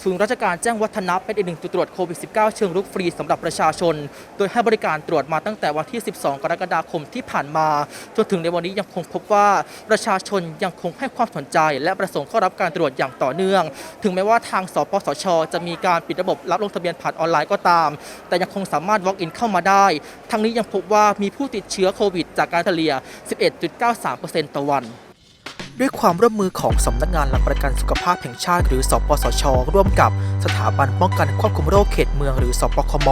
ศูนย์ราชการแจ้งวัฒนะเป็นอีกหนึ่งจุดตรวจโควิด -19 เชิงรุกฟรีสำหรับประชาชน โดยให้บริการตรวจมาตั้งแต่วันที่ 12 กรกฎาคมที่ผ่านมา จนถึงในวันนี้ยังคงพบว่าประชาชนยังคงให้ความสนใจ และประสงค์เข้ารับการตรวจอย่างต่อเนื่อง ถึงแม้ว่าทางสปสช จะมีการปิดระบบรับลงทะเบียนผ่านออนไลน์ก็ตาม แต่ยังคงสามารถ walk in เข้ามาได้ ทั้งนี้ยังพบว่ามีผู้ติดเชื้อโควิด จากการเฉลี่ย 11.93%ต่อวัน ด้วยความร่วมมือของสำนักงานหลักประกันสุขภาพแห่งชาติ หรือสปสช ร่วมกับสถาบันป้องกันควบคุมโรคเขตเมืองหรือสปคม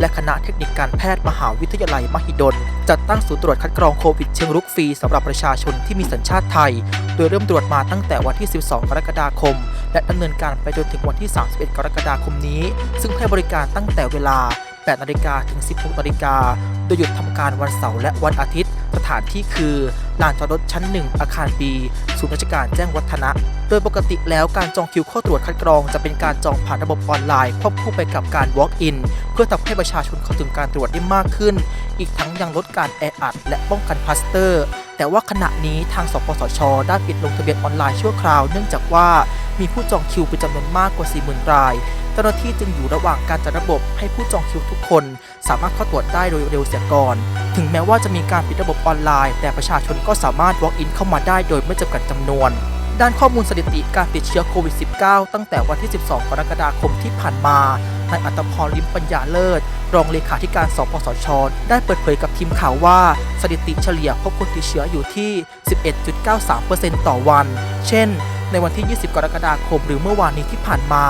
และคณะเทคนิคการแพทย์มหาวิทยาลัยมหิดล จัดตั้งศูนย์ตรวจคัดกรองโควิดเชิงรุกฟรีสำหรับประชาชนที่มีสัญชาติไทย โดยเริ่มตรวจมาตั้งแต่วันที่ 12 กรกฎาคม และดำเนินการไปจนถึงวันที่ 31 กรกฎาคมนี้ ซึ่งให้บริการตั้งแต่เวลา 8นาฬิกาถึง 16นาฬิกา โดยหยุดทำการวันเสาร์และวันอาทิตย์ สถานที่คือลานจอดรถชั้น 1 อาคาร B ศูนย์ราชการแจ้งวัฒนะ โดยปกติแล้วการจองคิวเข้าตรวจคัดกรองจะเป็นการจองผ่านระบบออนไลน์ควบคู่ไปกับการ walk in เพื่อทำให้ประชาชนเข้าถึงการตรวจได้มากขึ้น อีกทั้งยังลดการแออัดและป้องกันคลัสเตอร์ แต่ว่าขณะนี้ทางสปสช ได้ปิดลงทะเบียนออนไลน์ชั่วคราว เนื่องจากว่ามีผู้จองคิวเป็นจำนวนมากกว่า 40,000 ราย เจ้าหน้าที่จึงอยู่ระหว่างการจัดระบบให้ผู้จองคิวทุกคน สามารถเข้าตรวจได้โดยเร็วเสียก่อน ถึงแม้ว่าจะมีการปิดระบบออนไลน์ แต่ประชาชนก็สามารถ walk in เข้ามาได้โดยไม่จำกัดจำนวนด้านข้อมูลสถิติการติดเชื้อโควิด -19 ตั้งแต่วันที่ 12 กรกฎาคมที่ผ่านมานายอัตพรลิมปัญญาเลิศ รองเลขาธิการสปสช ได้เปิดเผยกับทีมข่าวว่า สถิติเฉลี่ยพบคนติดเชื้ออยู่ที่ 11.93%ต่อวัน เช่น ในวันที่ 20 กรกฎาคม หรือเมื่อวานนี้ที่ผ่านมา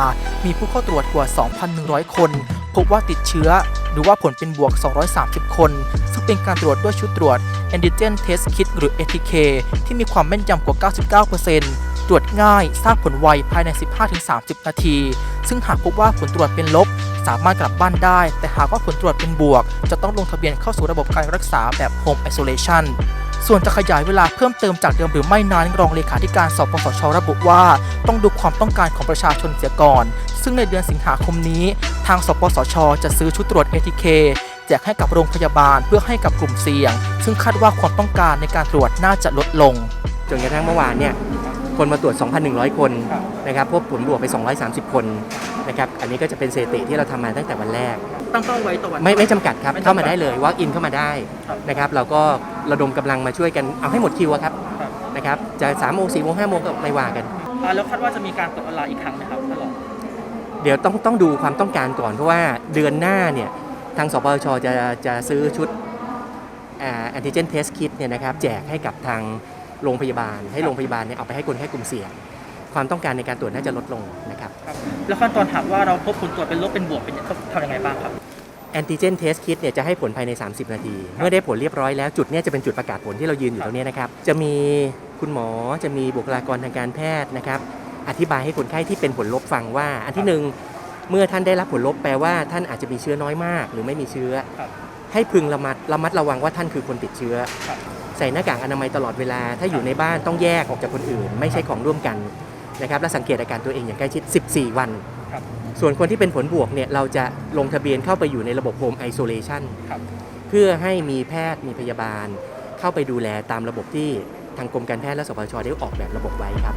มีผู้เข้าตรวจกว่า 2,100 คน พบว่าติดเชื้อ หรือว่าผลเป็นบวก 230 คน ซึ่งเป็นการตรวจด้วยชุดตรวจ Antigen Test Kit หรือ ATK ที่มีความแม่นยำกว่า 99%ตรวจง่าย ทราบผลไวภายใน 15-30 นาที ซึ่งหากพบว่าผลตรวจเป็นลบ สามารถกลับบ้านได้ แต่หากว่าผลตรวจเป็นบวก จะต้องลงทะเบียนเข้าสู่ระบบการรักษาแบบ Home Isolation ส่วนจะขยายเวลาเพิ่มเติมจากเดิมหรือไม่นั้นรองเลขาธิการสปสชระบุว่า ต้องดูความต้องการของประชาชนเสียก่อน ซึ่งในเดือนสิงหาคมนี้ ทางสปสช จะซื้อชุดตรวจ ATK แจกให้กับโรงพยาบาลเพื่อให้กับกลุ่มเสี่ยง ซึ่งคาดว่าความต้องการในการตรวจน่าจะลดลง จนกระทั่งเมื่อวานเนี่ย คนมาตรวจ 2,100 คนครับนะครับพบผลบวกไป 230 คนนะครับอันนี้ก็จะเป็นสถิติที่เราทำมาตั้งแต่วันแรก ตั้งเป้าไว้ต่อวันไม่ไม่จำกัดครับไม่จำกัดเข้ามาได้เลยว่าอินเข้ามาได้ครับนะครับเราก็ระดมกำลังมาช่วยกันเอาให้หมดคิวอะครับครับนะครับจะ3โมง4โมง5โมงก็ไม่ว่ากันอ่าแล้วคาดว่าจะมีการตรวจออนไลน์อีกครั้งไหมครับท่านรองเดี๋ยวต้องต้องดูความต้องการก่อนเพราะว่าเดือนหน้าเนี่ยทางสปชจะจะซื้อชุดแอนติเจนเทสคิดเนี่ยนะครับแจกให้กับทาง โรงพยาบาล ให้โรงพยาบาลเนี่ยเอาไปให้คนแค่กลุ่มเสี่ยง ความต้องการในการตรวจน่าจะลดลงนะครับครับ แล้วขั้นตอนถามว่าเราพบผลตรวจเป็นลบเป็นบวกเป็นทำยังไงบ้างครับแอนติเจนเทสคิดเนี่ยจะให้ผลภายใน 30 นาที เมื่อได้ผลเรียบร้อยแล้วจุดเนี้ยจะเป็นจุดประกาศผลที่เรายืนอยู่ตรงเนี้ยนะครับ จะมีคุณหมอจะมีบุคลากรทางการแพทย์นะครับ อธิบายให้คนไข้ที่เป็นผลลบฟังว่า อันที่หนึ่งเมื่อท่านได้รับผลลบแปลว่าท่านอาจจะมีเชื้อน้อยมาก หรือไม่มีเชื้อครับให้พึงระมัดระมัดระวังว่าท่านคือคนติดเชื้อครับ ใส่หน้ากากอนามัยตลอดเวลา ถ้าอยู่ในบ้านต้องแยกออกจากคนอื่น ไม่ใช่ของร่วมกันนะครับและสังเกตอาการตัวเองอย่างใกล้ชิด 14 วันครับส่วนคนที่เป็นผลบวกเนี่ยเราจะลงทะเบียนเข้าไปอยู่ในระบบ Home Isolation ครับเพื่อให้มีแพทย์มีพยาบาล เข้าไปดูแลตามระบบที่ทางกรมการแพทย์และสปสชได้ออกแบบระบบไว้ครับ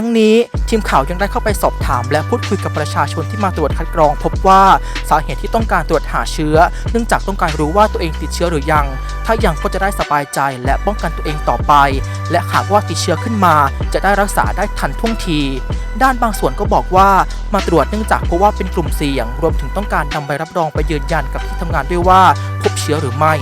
ทั้งนี้ทีมข่าวยังได้เข้าไปสอบถาม และพูดคุยกับประชาชนที่มาตรวจคัดกรอง พบว่าสาเหตุที่ต้องการตรวจหาเชื้อ เนื่องจากต้องการรู้ว่าตัวเองติดเชื้อหรือยัง ถ้ายังก็จะได้สบายใจและป้องกันตัวเองต่อไป และหากว่าติดเชื้อขึ้นมา จะได้รักษาได้ทันท่วงที ด้านบางส่วนก็บอกว่ามาตรวจเนื่องจากเพราะว่าเป็นกลุ่มเสี่ยง รวมถึงต้องการนำใบรับรองไปยืนยันกับที่ทำงานด้วยว่าพบเชื้อหรือไม่